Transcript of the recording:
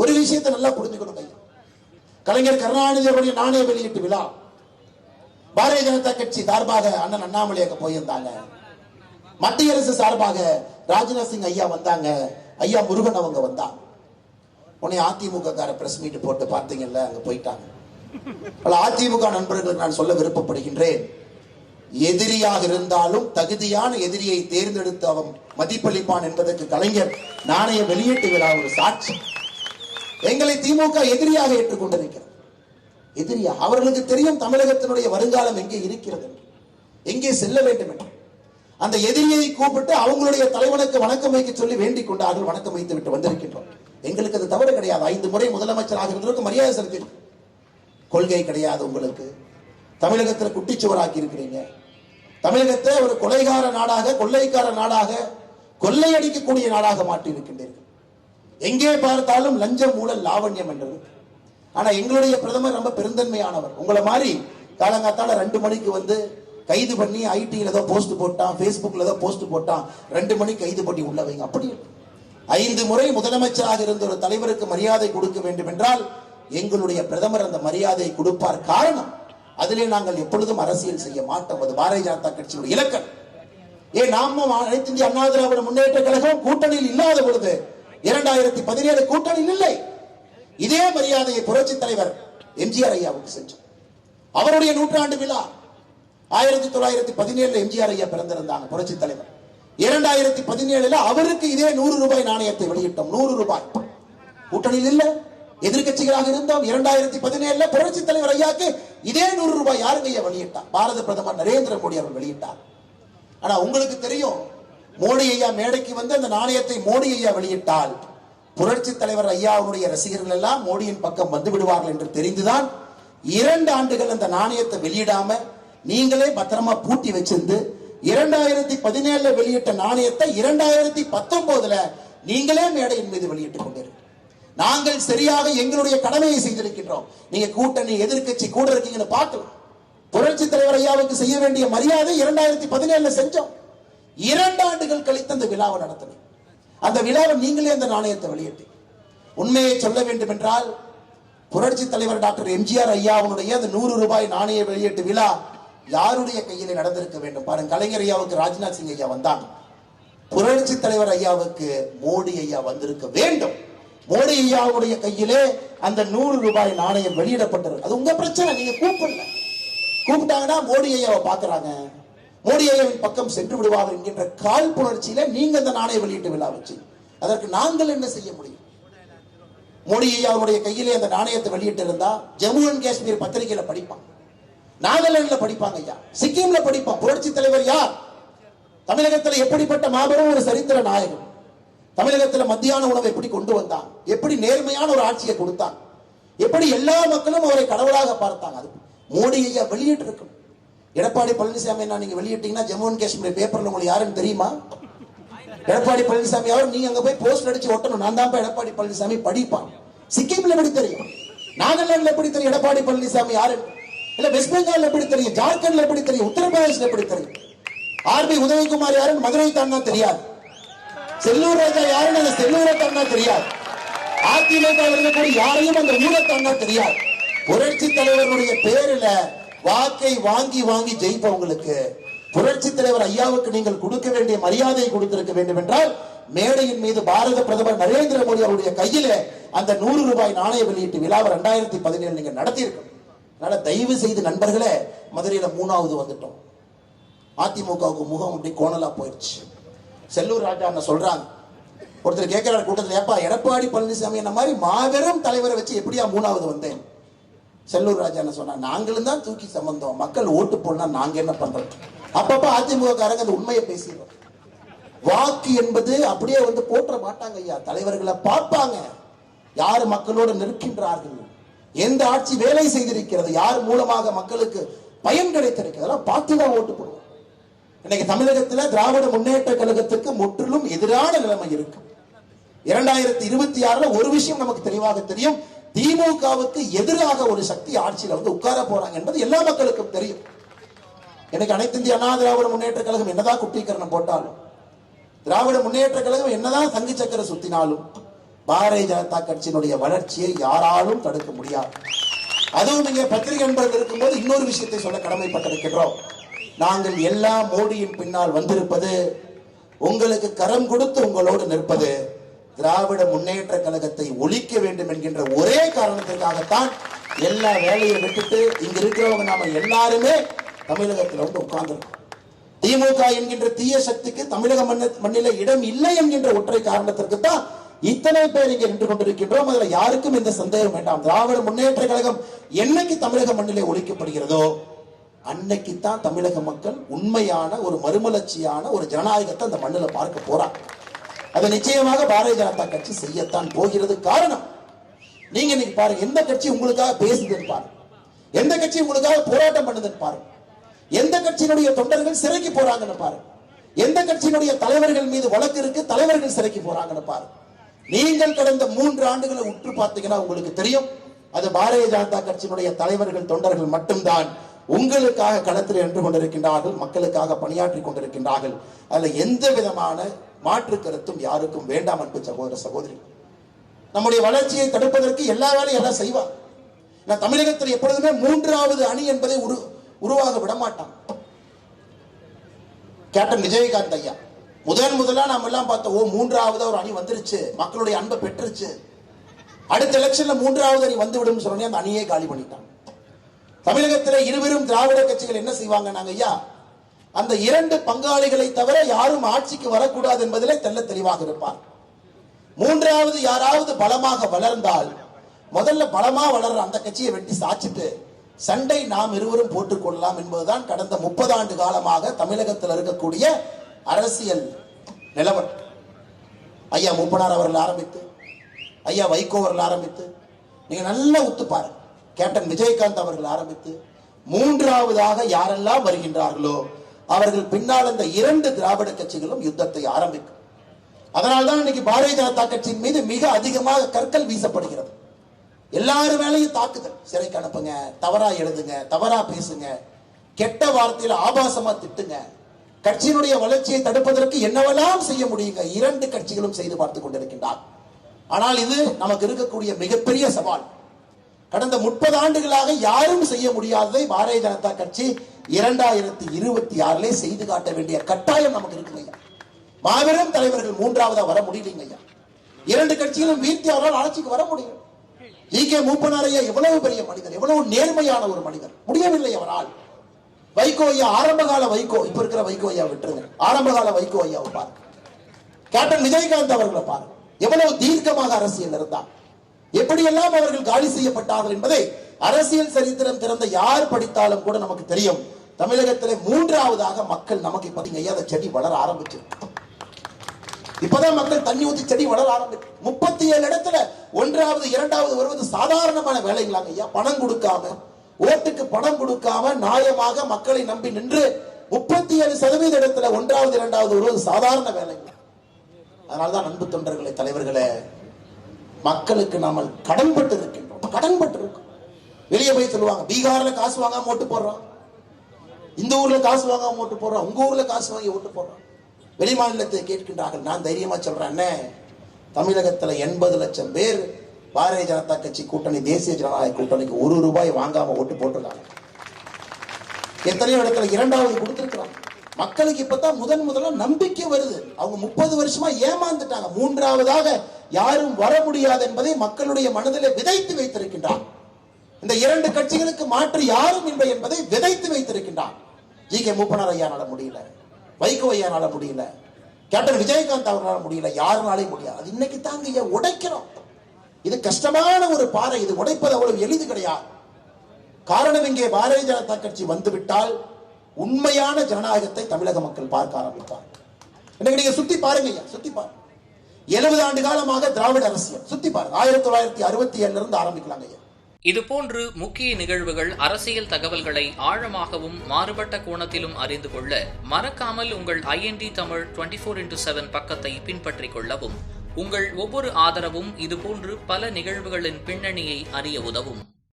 ஒரு விஷயத்தை நல்லா புரிஞ்சுக்கணும் ஐயா கலைஞர் கருணாநிதி அவருடைய நாணய வெளியீட்டு விழா. பாரதிய ஜனதா கட்சி சார்பாக அண்ணன் அண்ணாமலை அங்க போயிருந்தாங்க. மத்திய அரசு சார்பாக ராஜ்நாத் சிங் ஐயா வந்தாங்க. ஐயா முருகன் அவங்க வந்தாங்க. உன்னை அதிமுக கார பிரஸ் மீட் போட்டு பார்த்தீங்கல்ல அங்க போயிட்டாங்க. பல அதிமுக நண்பர்களுக்கு நான் சொல்ல விருப்பப்படுகின்றேன். எதிரியாக இருந்தாலும் தகுதியான எதிரியை தேர்ந்தெடுத்து அவன் மதிப்பளிப்பான் என்பதற்கு கலைஞர் நாணய வெளியீட்டு விழா ஒரு சாட்சி. எங்களை திமுக எதிரியாக ஏற்றுக்கொண்டிருக்கிறது. எதிரியா? அவர்களுக்கு தெரியும் தமிழகத்தினுடைய வருங்காலம் எங்கே இருக்கிறது என்று. எங்கே செல்ல வேண்டும் என்று. அந்த எதிரியை கூப்பிட்டு அவங்களுடைய தலைவனுக்கு வணக்கம் வைக்க சொல்லி வேண்டிக் கொண்டார்கள் வணக்கம் வைத்து விட்டு வந்திருக்கின்றோம். எங்களுக்கு அது தவறு கிடையாது. ஐந்து முறை முதலமைச்சராக இருந்ததற்கு மரியாதை செலுத்திருக்கு கொள்கை கிடையாது உங்களுக்கு. தமிழகத்தில் குட்டிச்சுவராக்கி இருக்கிறீங்க. தமிழகத்தை ஒரு கொலைகார நாடாக கொள்ளைக்கார நாடாக கொள்ளையடிக்கக்கூடிய நாடாக மாற்றி இருக்கின்றீர்கள் எங்கே பார்த்தாலும் லஞ்சம் ஊழல் லாவண்யம் என்றது. ஆனா எங்களுடைய பிரதமர் ரொம்ப பெருந்தன்மையானவர். உங்களை மாதிரி காலங்காத்தால ரெண்டு மணிக்கு வந்து கைது பண்ணி ஐடியில் ஏதோ போஸ்ட் போட்டான் பேஸ்புக்ல ஏதோ போஸ்ட் போட்டான் ரெண்டு மணி கைது பண்ணி உள்ள வைங்க. அப்படி ஐந்து முறை முதலமைச்சராக இருந்த ஒரு தலைவருக்கு மரியாதை கொடுக்க வேண்டும் என்றால் எங்களுடைய பிரதமர் அந்த மரியாதையை கொடுப்பார். காரணம் அதிலே நாங்கள் எப்பொழுதும் அரசியல் செய்ய மாட்டோம். அது பாரதிய ஜனதா கட்சியுடைய இலக்கம் ஏன் நாம அனைத்து இந்திய அண்ணா திராவிட முன்னேற்ற கழகம் கூட்டணியில் இல்லாத பொழுது இரண்டாயிரத்தி பதினேழு கூட்டணியில் இல்லை. இதே மரியாதையை புரட்சி தலைவர் எம்ஜிஆர் ஐயாவுக்கு செஞ்சோம். அவருடைய நூற்றாண்டு விழா ஆயிரத்தி தொள்ளாயிரத்தி பதினேழுல எம்ஜிஆர் ஐயா பிறந்திருந்தாங்க புரட்சி தலைவர். இரண்டாயிரத்தி பதினேழுல அவருக்கு இதே நூறு ரூபாய் நாணயத்தை வெளியிட்டோம். நூறு ரூபாய். கூட்டணியில் இல்ல. எதிர்க்கட்சிகளாக இருந்தோம். இரண்டாயிரத்தி பதினேழுல புரட்சி தலைவர் ஐயாக்கு இதே நூறு ரூபாய் யாருங்க ஐயா வெளியிட்டார்? பாரத பிரதமர் நரேந்திர மோடி அவர் வெளியிட்டார். ஆனா உங்களுக்கு தெரியும் மோடி ஐயா மேடைக்கு வந்து அந்த நாணயத்தை மோடி ஐயா வெளியிட்டால் புரட்சி தலைவர் ஐயாவுடைய ரசிகர்கள் எல்லாம் மோடியின் பக்கம் வந்து விடுவார்கள் என்று தெரிந்துதான் இரண்டு ஆண்டுகள் அந்த நாணயத்தை வெளியிடாம நீங்களே பத்திரமா பூட்டி வச்சிருந்து இரண்டாயிரத்தி பதினேழுல வெளியிட்ட நாணயத்தை இரண்டாயிரத்தி பத்தொன்பதுல நீங்களே மேடையின் மீது வெளியிட்டுக் கொண்டிருக்கிறீர்கள். நாங்கள் சரியாக எங்களுடைய கடமையை செய்திருக்கின்றோம். நீங்க கூட்டணி எதிர்க்கட்சி கூட இருக்கீங்கன்னு பார்த்து புரட்சி தலைவர் ஐயாவுக்கு செய்ய வேண்டிய மரியாதை இரண்டாயிரத்தி பதினேழுல செஞ்சோம். இரண்டு ஆண்டுகள் கழித்து அந்த விழாவை நடத்தினேன் அந்த விழாவை நீங்களே அந்த நாணயத்தை வெளியிட்டு. உண்மையை சொல்ல வேண்டும் என்றால் புரட்சி தலைவர் டாக்டர் எம்ஜிஆர் ஐயாவுடைய அந்த நூறு ரூபாய் நாணய வெளியீட்டு விழா யாருடைய கையில் நடந்திருக்க வேண்டும்? பாருங்க கலைஞர் ஐயாவுக்கு ராஜ்நாத் சிங் ஐயா வந்தாங்க. புரட்சி தலைவர் ஐயாவுக்கு மோடி ஐயா வந்திருக்க வேண்டும். மோடி ஐயாவுடைய கையிலே அந்த நூறு ரூபாய் நாணயம் வெளியிடப்பட்டது அது உங்க பிரச்சனை நீங்க கூப்பிடல. கூப்பிட்டாங்கன்னா மோடி ஐயாவை பாக்குறாங்க மோடியையின் பக்கம் சென்று விடுவார்கள் என்கின்ற காழ்ப்புணர்ச்சியில நீங்க அந்த நாணய வெளியீட்டு விழா வச்சு. அதற்கு நாங்கள் என்ன செய்ய முடியும்? மோடி அவருடைய கையிலே அந்த நாணயத்தை வெளியிட்டு இருந்தா ஜம்மு அண்ட் காஷ்மீர் பத்திரிகையில படிப்பான் நாகாலாந்துல படிப்பாங்க ஐயா. சிக்கிம்ல படிப்பான் புரட்சி தலைவர் யார்? தமிழகத்துல எப்படிப்பட்ட மாபெரும் ஒரு சரித்திர நாயகன்? தமிழகத்துல மத்தியான உணவை எப்படி கொண்டு வந்தான்? எப்படி நேர்மையான ஒரு ஆட்சியை கொடுத்தான்? எப்படி எல்லா மக்களும் அவரை கடவுளாக பார்த்தாங்க? அது மோடி ஐயா வெளியிட்டு இருக்கணும் எடப்பாடி பழனிசாமி நான் நீங்க வெளியிட்டீங்கன்னா ஜம்மு அண்ட் காஷ்மீர் பேப்பர்ல உங்களுக்கு யாருன்னு தெரியுமா? எடப்பாடி பழனிசாமி அவர் நீங்க அங்க போய் போஸ்ட் அடிச்சு ஒட்டணும். நான் தான் எடப்பாடி பழனிசாமி படிப்பான். சிக்கிம்ல எப்படி தெரியும்? நாகாலாந்துல எப்படி தெரியும் எடப்பாடி பழனிசாமி யாரு? இல்ல வெஸ்ட் பெங்கால் எப்படி தெரியும்? ஜார்க்கண்ட்ல எப்படி தெரியும்? உத்தரப்பிரதேசல எப்படி தெரியும்? ஆர்பி உதயகுமார் யாருன்னு மதுரை தான் தெரியாது. செல்லூர் ராஜா யாருன்னு அந்த செல்லூரை தான் தெரியாது. அதிமுக கூட யாரையும் அந்த ஊரை தான் தெரியாது. புரட்சி தலைவருடைய பேரில வாக்கை வாங்கி வாங்கி ஜெயிப்பவங்களுக்கு புரட்சி தலைவர் ஐயாவுக்கு நீங்கள் கொடுக்க வேண்டிய மரியாதையை கொடுத்திருக்க வேண்டும் என்றால் மேடையின் மீது பாரத பிரதமர் நரேந்திர மோடி அவருடைய கையில அந்த நூறு ரூபாய் நாணய வெளியீட்டு விழாவை ரெண்டாயிரத்தி பதினேழு நீங்க நடத்தியிருக்கணும். அதனால தயவு செய்து நண்பர்களே மதுரையில மூணாவது வந்துட்டோம். அதிமுகவுக்கு முகம் அப்படி கோணலா போயிடுச்சு செல்லூர் ராஜா என்ன சொல்றாங்க? ஒருத்தர் கேட்கிறார் கூட்டத்தில் ஏப்பா எடப்பாடி பழனிசாமி என்ன மாதிரி மாபெரும் தலைவரை வச்சு எப்படியா மூணாவது வந்தேன்? செல்லூர் ராஜா என்ன சொன்னா நாங்களும் தான் தூக்கி சம்பந்தம் மக்கள் ஓட்டு போடனா நாங்க என்ன பண்றது? அப்பப்ப அதிமுக காரங்க அந்த உண்மையை பேசிடுறோம். வாக்கு என்பது அப்படியே வந்து போற்ற மாட்டாங்க ஐயா. தலைவர்களை பார்ப்பாங்க. யார் மக்களோடு நிற்கின்றார்கள்? எந்த ஆட்சி வேலை செய்திருக்கிறது? யார் மூலமாக மக்களுக்கு பயன் கிடைத்திருக்கிறது? அதெல்லாம் பார்த்து தான் ஓட்டு போடுவோம். இன்னைக்கு தமிழகத்துல திராவிட முன்னேற்ற கழகத்துக்கு முற்றிலும் எதிரான நிலைமை இருக்கு. இரண்டாயிரத்தி இருபத்தி ஆறுல ஒரு விஷயம் நமக்கு தெளிவாக தெரியும். திமுகவுக்கு எதிராக ஒரு சக்தி ஆட்சியில் வந்து உட்கார போறாங்க என்பது எல்லா மக்களுக்கும் தெரியும். எனக்கு அனைத்து இந்திய அண்ணா திராவிட முன்னேற்ற கழகம் என்னதான் குட்டீகரணம் போட்டாலும் திராவிட முன்னேற்ற கழகம் என்னதான் தங்கு சக்கர சுத்தினாலும் பாரதிய ஜனதா கட்சியினுடைய வளர்ச்சியை யாராலும் தடுக்க முடியாது. அதுவும் இங்கே பத்திரிகை நண்பர்கள் இருக்கும்போது இன்னொரு விஷயத்தை சொல்ல கடமைப்பட்டிருக்கின்றோம். நாங்கள் எல்லா மோடியின் பின்னால் வந்திருப்பது உங்களுக்கு கரம் கொடுத்து உங்களோடு நிற்பது திராவிட முன்னேற்ற கழகத்தை ஒழிக்க வேண்டும் என்கின்ற ஒரே காரணத்திற்காகத்தான் எல்லா வேலையை விட்டுட்டு இங்க இருக்கிறவங்க நாம எல்லாருமே தமிழகத்தில் வந்து உட்கார்ந்துருக்கோம். திமுக என்கின்ற தீய சக்திக்கு தமிழக மண்ண- மண்ணில இடம் இல்லை என்கின்ற ஒற்றை காரணத்திற்கு தான் இத்தனை பேர் இங்கே நின்று கொண்டிருக்கின்றோம். அதுல யாருக்கும் இந்த சந்தேகம் வேண்டாம். திராவிட முன்னேற்ற கழகம் என்னைக்கு தமிழக மண்ணிலே ஒழிக்கப்படுகிறதோ அன்னைக்கு தான் தமிழக மக்கள் உண்மையான ஒரு மறுமலர்ச்சியான ஒரு ஜனநாயகத்தை அந்த மண்ணில பார்க்க போறாங்க. அதை நிச்சயமாக பாரதிய ஜனதா கட்சி செய்யத்தான் போகிறது காரணம். நீங்க இன்னைக்கு பாருங்க எந்த கட்சி உங்களுக்காக பேசுதுன்னு பாருங்க. எந்த கட்சி உங்களுக்காக போராட்டம் பண்ணுதுன்னு பாருங்க. எந்த கட்சியினுடைய தொண்டர்கள் சிறைக்கு போறாங்கன்னு பாருங்க. எந்த கட்சியினுடைய தலைவர்கள் மீது வழக்கு இருக்கு தலைவர்கள் சிறைக்கு போறாங்கன்னு பாருங்க. நீங்கள் கடந்த மூன்று ஆண்டுகளை உற்று பார்த்தீங்கன்னா உங்களுக்கு தெரியும். அது பாரதிய ஜனதா கட்சியினுடைய தலைவர்கள் தொண்டர்கள் மட்டும்தான் உங்களுக்காக களத்தில் நின்று கொண்டிருக்கின்றார்கள் மக்களுக்காக பணியாற்றி கொண்டிருக்கின்றார்கள். அதுல எந்த விதமான மாற்று கருத்தும் யாருக்கும் வேண்டாம் அன்பு சகோதர சகோதரி. நம்முடைய வளர்ச்சியை தடுப்பதற்கு எல்லா வேலையும் எல்லாம் செய்வார் நான் தமிழகத்தில் எப்பொழுதுமே மூன்றாவது அணி என்பதை உரு உருவாக விடமாட்டான். கேப்டன் விஜயகாந்த் ஐயா. முதன் முதலா நாம எல்லாம் பார்த்தோம் ஓ மூன்றாவது ஒரு அணி வந்துருச்சு. மக்களுடைய அன்பை பெற்றுருச்சு அடுத்த எலெக்ஷன்ல மூன்றாவது அணி வந்து விடும் சொன்னே அந்த அணியே காலி பண்ணிட்டாங்க தமிழகத்தில் இருவரும் திராவிட கட்சிகள் என்ன செய்வாங்க நாங்க ஐயா? அந்த இரண்டு பங்காளிகளை தவிர யாரும் ஆட்சிக்கு வரக்கூடாது என்பதிலே தெள்ள தெளிவாக இருப்பார். மூன்றாவது யாராவது பலமாக வளர்ந்தால் முதல்ல பலமா வளர்ற அந்த கட்சியை வெட்டி சாச்சிட்டு சண்டை நாம் இருவரும் போட்டுக்கொள்ளலாம் என்பதுதான் கடந்த முப்பது ஆண்டு காலமாக தமிழகத்தில் இருக்கக்கூடிய அரசியல் நிலவரம். ஐயா மூப்பனார் அவர்கள் ஆரம்பித்து ஐயா வைகோ அவர்கள் ஆரம்பித்து நீங்க நல்லா உத்து பாருங்க. கேப்டன் விஜயகாந்த் அவர்கள் ஆரம்பித்து மூன்றாவதாக யாரெல்லாம் வருகின்றார்களோ அவர்கள் பின்னால் அந்த இரண்டு திராவிட கட்சிகளும் யுத்தத்தை ஆரம்பிக்கும். அதனால்தான் இன்னைக்கு பாரதிய ஜனதா கட்சியின் மீது மிக அதிகமாக கற்கள் வீசப்படுகிறது. எல்லாரும் மேலையும் தாக்குதல். சிறைக்கு அனுப்புங்க தவறா எழுதுங்க தவறா பேசுங்க கெட்ட வார்த்தையில ஆபாசமா திட்டுங்க. கட்சியினுடைய வளர்ச்சியை தடுப்பதற்கு என்னவெல்லாம் செய்ய முடியுங்க? இரண்டு கட்சிகளும் செய்து பார்த்து கொண்டிருக்கின்றார் ஆனால் இது நமக்கு இருக்கக்கூடிய மிகப்பெரிய சவால். கடந்த முப்பது ஆண்டுகளாக யாரும் செய்ய முடியாததை பாரதிய ஜனதா கட்சி இரண்டாயிரத்தி இருபத்தி ஆறுல செய்து காட்ட வேண்டிய கட்டாயம் நமக்கு இருக்குங்க ஐயா. மாபெரும் தலைவர்கள் மூன்றாவதா வர முடியலைங்க ஐயா. இரண்டு கட்சிகளும் வீழ்த்தி அவரால் ஆட்சிக்கு வர முடியும். E K. மூப்பனாரையா எவ்வளவு பெரிய மனிதர் எவ்வளவு நேர்மையான ஒரு மனிதர். முடியவில்லை அவரால். வைகோ ஐயா ஆரம்பகால வைகோ இப்ப இருக்கிற வைகோ ஐயா விட்டுருங்க. ஆரம்பகால வைகோ ஐயாவை பாருங்க. கேப்டன் விஜயகாந்த் அவர்களை பாருங்க. எவ்வளவு தீர்க்கமாக அரசியல் இருந்தார் எப்படியெல்லாம் அவர்கள் காலி செய்யப்பட்டார்கள் என்பதை அரசியல் சரித்திரம் திறந்த யார் படித்தாலும் கூட நமக்கு தெரியும். தமிழகத்திலே மூன்றாவதாக மக்கள் நமக்கு இப்ப ஐயா அந்த செடி வளர ஆரம்பிச்சிருக்கு இப்பதான் மக்கள் தண்ணி ஊத்தி செடி வளர ஆரம்பிச்சு. முப்பத்தி ஏழு இடத்துல ஒன்றாவது இரண்டாவது வருவது சாதாரணமான வேலைங்களாங்க ஐயா. பணம் கொடுக்காம ஓட்டுக்கு பணம் கொடுக்காம நியாயமாக மக்களை நம்பி நின்று முப்பத்தி ஏழு சதவீத இடத்துல ஒன்றாவது இரண்டாவது வருவது சாதாரண வேலைங்க. அதனால்தான் அன்பு தொண்டர்களை தலைவர்களே மக்களுக்கு நாம கடன்பட்டு இருக்கின்றோம் கடன்பட்டு இருக்கோம் வெளியே போய் சொல்லுவாங்க பீகார்ல காசு வாங்காம ஓட்டு போடுறோம். இந்த ஊர்ல காசு வாங்காம ஓட்டு போடுறோம். உங்க ஊர்ல காசு வாங்கி ஓட்டு போடுறோம். வெளி மாநிலத்தை கேட்கின்றார்கள். நான் தைரியமா சொல்றேன் அண்ணே, தமிழகத்துல எண்பது லட்சம் பேர் பாரதிய ஜனதா கட்சி கூட்டணி தேசிய ஜனநாயக கூட்டணிக்கு ஒரு ரூபாய் வாங்காம ஓட்டு போட்டிருக்காங்க. எத்தனையோ இடத்துல இரண்டாவது கொடுத்திருக்கிறாங்க. மக்களுக்கு இப்பதான் முதன் முதல்ல நம்பிக்கை வருது. அவங்க முப்பது வருஷமா ஏமாந்துட்டாங்க. மூன்றாவதாக யாரும் வர முடியாது என்பதை மக்களுடைய மனதில் விதைத்து வைத்திருக்கின்றார். இந்த இரண்டு கட்சிகளுக்கு மாற்று யாரும் இல்லை என்பதை விதைத்து வைத்திருக்கின்றார். ஜி. கே. மூப்பனார் ஐயானால முடியல. வைகோ ஐயானால முடியல. கேப்டன் விஜயகாந்த் அவர்களால முடியல. யாருனாலே முடியாது. அது இன்னைக்கு தாங்க ஐயா உடைக்கிறோம். இது கஷ்டமான ஒரு பாறை. இது உடைப்பது அவ்வளவு எளிது கிடையாது. காரணம் இங்கே பாரதிய ஜனதா கட்சி வந்துவிட்டால் உண்மையான ஜனநாயகத்தை தமிழக மக்கள் பார்க்க ஆரம்பிப்பார் இன்னைக்கு நீங்க சுத்தி பாருங்க ஐயா சுத்தி பாருங்க. எழுபது ஆண்டு காலமாக திராவிட அரசியல். சுத்தி பாருங்க. ஆயிரத்தி தொள்ளாயிரத்தி அறுபத்தி ஏழுல இருந்து ஆரம்பிக்கலாங்க ஐயா. இதுபோன்று முக்கிய நிகழ்வுகள் அரசியல் தகவல்களை ஆழமாகவும் மாறுபட்ட கோணத்திலும் அறிந்து கொள்ள மறக்காமல் உங்கள் INT Tamil twenty four into seven பக்கத்தை பின்பற்றிக் கொள்ளவும் உங்கள் ஒவ்வொரு ஆதரவும் இதுபோன்று பல நிகழ்வுகளின் பின்னணியை அறிய உதவும்.